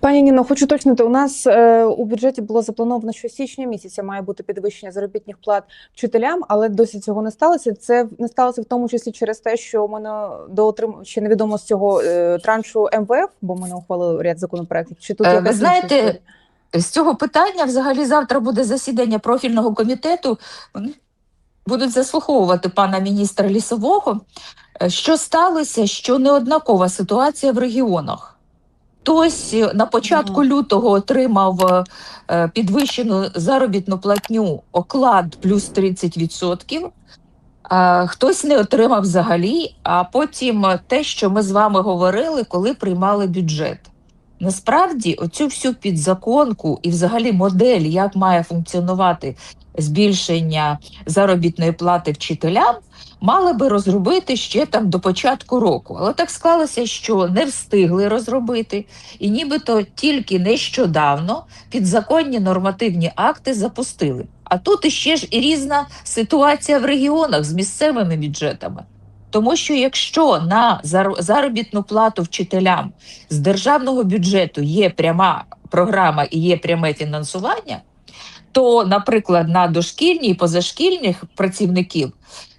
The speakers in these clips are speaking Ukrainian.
Пані Ніно, хочу уточнити, у нас е, у бюджеті було заплановано, що січня місяця має бути підвищення заробітних плат вчителям, але досі цього не сталося. Це не сталося в тому числі через те, що ми не доотрим... ще невідомо з цього е, траншу МВФ, бо ми не ухвалили ряд законопроєктів. Чи тут Е, Ви знаєте, історія? з цього питання взагалі завтра буде засідання профільного комітету. Вони Будуть заслуховувати пана міністра лісового. Е, Що сталося, що неоднакова ситуація в регіонах. Хтось е, на початку лютого отримав е, підвищену заробітну платню оклад плюс 30%, а хтось не отримав взагалі, а потім е, те, що ми з вами говорили, коли приймали бюджет. Насправді, оцю всю підзаконку і взагалі модель, як має функціонувати збільшення заробітної плати вчителям, мали би розробити ще там до початку року. Але так склалося, що не встигли розробити, і нібито тільки нещодавно підзаконні нормативні акти запустили. А тут іще ж і різна ситуація в регіонах з місцевими бюджетами. Тому що якщо на заробітну плату вчителям з державного бюджету є пряма програма і є пряме фінансування, то, наприклад, на дошкільні і позашкільних працівників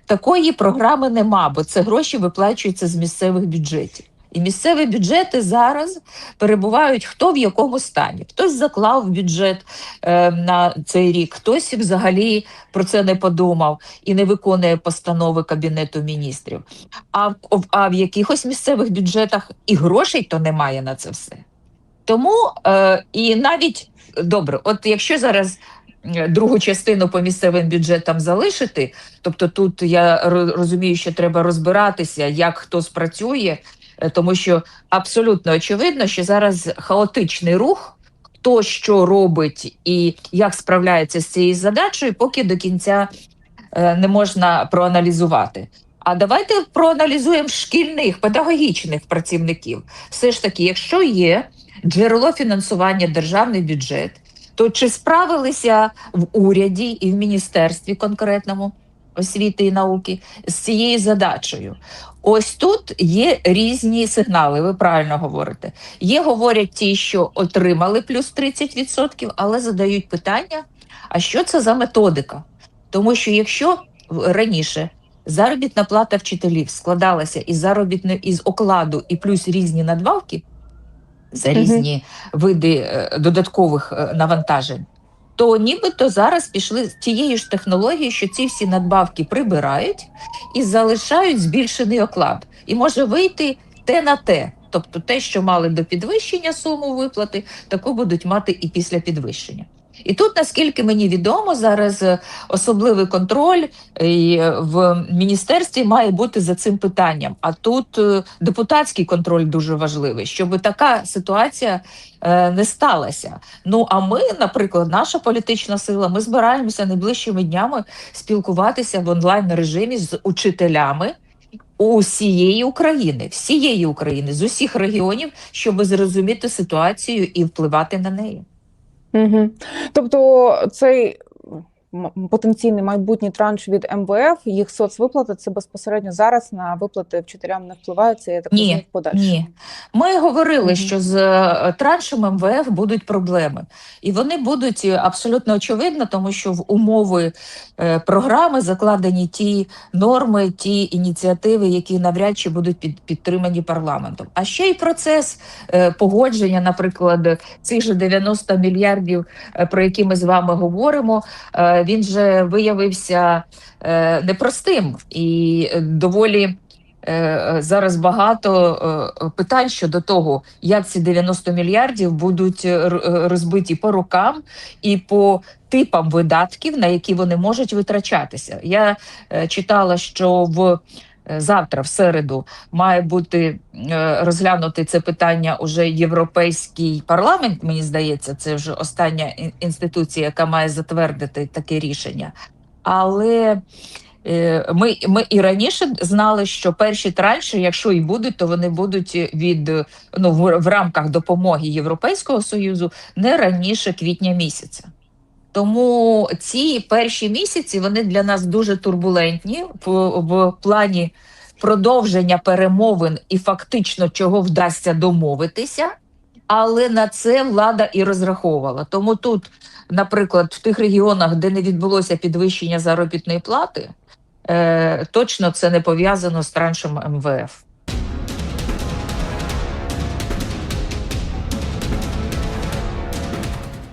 такої програми нема, бо це гроші виплачуються з місцевих бюджетів. І місцеві бюджети зараз перебувають хто в якому стані. Хтось заклав бюджет е, на цей рік, хтось взагалі про це не подумав і не виконує постанови Кабінету міністрів. А в, а в якихось місцевих бюджетах і грошей то немає на це все. Тому е, і навіть добре, от якщо зараз е, другу частину по місцевим бюджетам залишити, тобто тут я розумію, що треба розбиратися, як хто спрацює, тому що абсолютно очевидно, що зараз хаотичний рух. Хто що робить і як справляється з цією задачею, поки до кінця е, не можна проаналізувати. А давайте проаналізуємо шкільних педагогічних працівників. Все ж таки, якщо є джерело фінансування державний бюджет, то чи справилися в уряді і в міністерстві конкретному освіти і науки з цією задачею? Ось тут є різні сигнали, ви правильно говорите. Є говорять ті, що отримали плюс 30%, але задають питання: а що це за методика? Тому що якщо раніше заробітна плата вчителів складалася із заробітної із окладу і плюс різні надбавки за різні види е, додаткових е, навантажень, то нібито зараз пішли з тією ж технологією, що ці всі надбавки прибирають і залишають збільшений оклад. І може вийти те на те. Тобто те, що мали до підвищення суму виплати, таку будуть мати і після підвищення. І тут, наскільки мені відомо, зараз е, особливий контроль е, в міністерстві має бути за цим питанням. А тут е, депутатський контроль дуже важливий, щоб така ситуація е, не сталася. Ну а ми, наприклад, наша політична сила, ми збираємося найближчими днями спілкуватися в онлайн режимі з учителями. Усієї України, всієї України, з усіх регіонів, щоб зрозуміти ситуацію і впливати на неї. Угу. Тобто цей потенційний майбутній транш від МВФ, їх соцвиплати, це безпосередньо зараз на виплати вчителям не впливає, це я так Ні. Ні, ми говорили, що з е, траншем МВФ будуть проблеми, і вони будуть е, абсолютно очевидно, тому що в умови е, програми закладені ті норми, ті ініціативи, які навряд чи будуть під, підтримані парламентом. А ще й процес погодження, наприклад, цих же 90 мільярдів, про які ми з вами говоримо, він же виявився е, непростим і доволі. Е, Зараз багато е, питань щодо того, як ці 90 мільярдів будуть розбиті по рукам і по типам видатків, на які вони можуть витрачатися. Я читала, що в завтра, в середу, має бути е, розглянути це питання уже європейський парламент. Мені здається, це вже остання інституція, яка має затвердити таке рішення. Але Е, Ми, ми і раніше знали, що перші транші, якщо і будуть, то вони будуть від е, ну в, в рамках допомоги Європейського союзу не раніше квітня місяця. Тому ці перші місяці вони для нас дуже турбулентні в, в плані продовження перемовин і фактично чого вдасться домовитися. але на це влада і розраховувала. Тому тут, наприклад, в тих регіонах, де не відбулося підвищення заробітної плати, е, точно це не пов'язано з траншем МВФ.